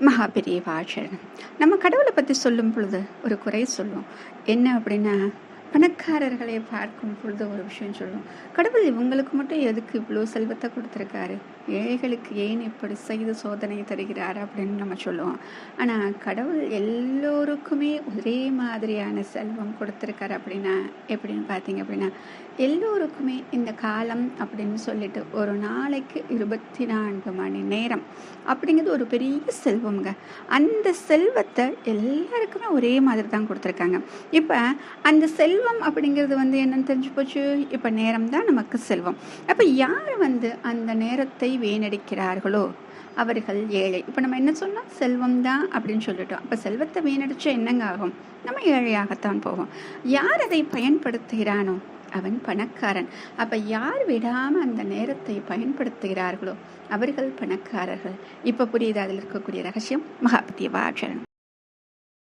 மகா பெரியவாச்சரணம் நம்ம கடவுளை பற்றி சொல்லும் பொழுது ஒரு குறை சொல்லுவோம். என்ன அப்படின்னா பணக்காரர்களை பார்க்கும் பொழுது ஒரு விஷயம் சொல்லுவோம் கடவுள் இவங்களுக்கு மட்டும் எதுக்கு இவ்வளோ செல்வத்தை கொடுத்துருக்காரு? ஏழைகளுக்கு ஏன் இப்படி செய்து சோதனை தருகிறார் அப்படின்னு நம்ம சொல்லுவோம். ஆனால் கடவுள் எல்லோருக்குமே ஒரே மாதிரியான செல்வம் கொடுத்துருக்காரு அப்படின்னா எப்படின்னு பார்த்தீங்க அப்படின்னா எல்லோருக்குமே இந்த காலம் அப்படின்னு சொல்லிட்டு ஒரு நாளைக்கு இருபத்தி நான்கு மணி நேரம் அப்படிங்கிறது ஒரு பெரிய செல்வம்ங்க. அந்த செல்வத்தை எல்லாருக்குமே ஒரே மாதிரி தான் கொடுத்துருக்காங்க. இப்போ அந்த செல்வம் செல்வம் அப்படிங்கிறது வந்து என்னன்னு தெரிஞ்சு போச்சு? இப்போ நேரம் தான் நமக்கு செல்வம். அப்போ யார் வந்து அந்த நேரத்தை வீணடிக்கிறார்களோ? அவர்கள் ஏழை. இப்போ நம்ம என்ன சொன்னோம் செல்வம் தான் அப்படின்னு சொல்லிட்டோம். அப்போ செல்வத்தை வீணடிச்சா என்னங்க ஆகும்? நம்ம ஏழையாகத்தான் போவோம் யார் அதை பயன்படுத்துகிறானோ? அவன் பணக்காரன். அப்போ யார் விடாமல் அந்த நேரத்தை பயன்படுத்துகிறார்களோ? அவர்கள் பணக்காரர்கள். இப்போ புரியுது? அதில் இருக்கக்கூடிய ரகசியம் மகாபதி வாட்சரன்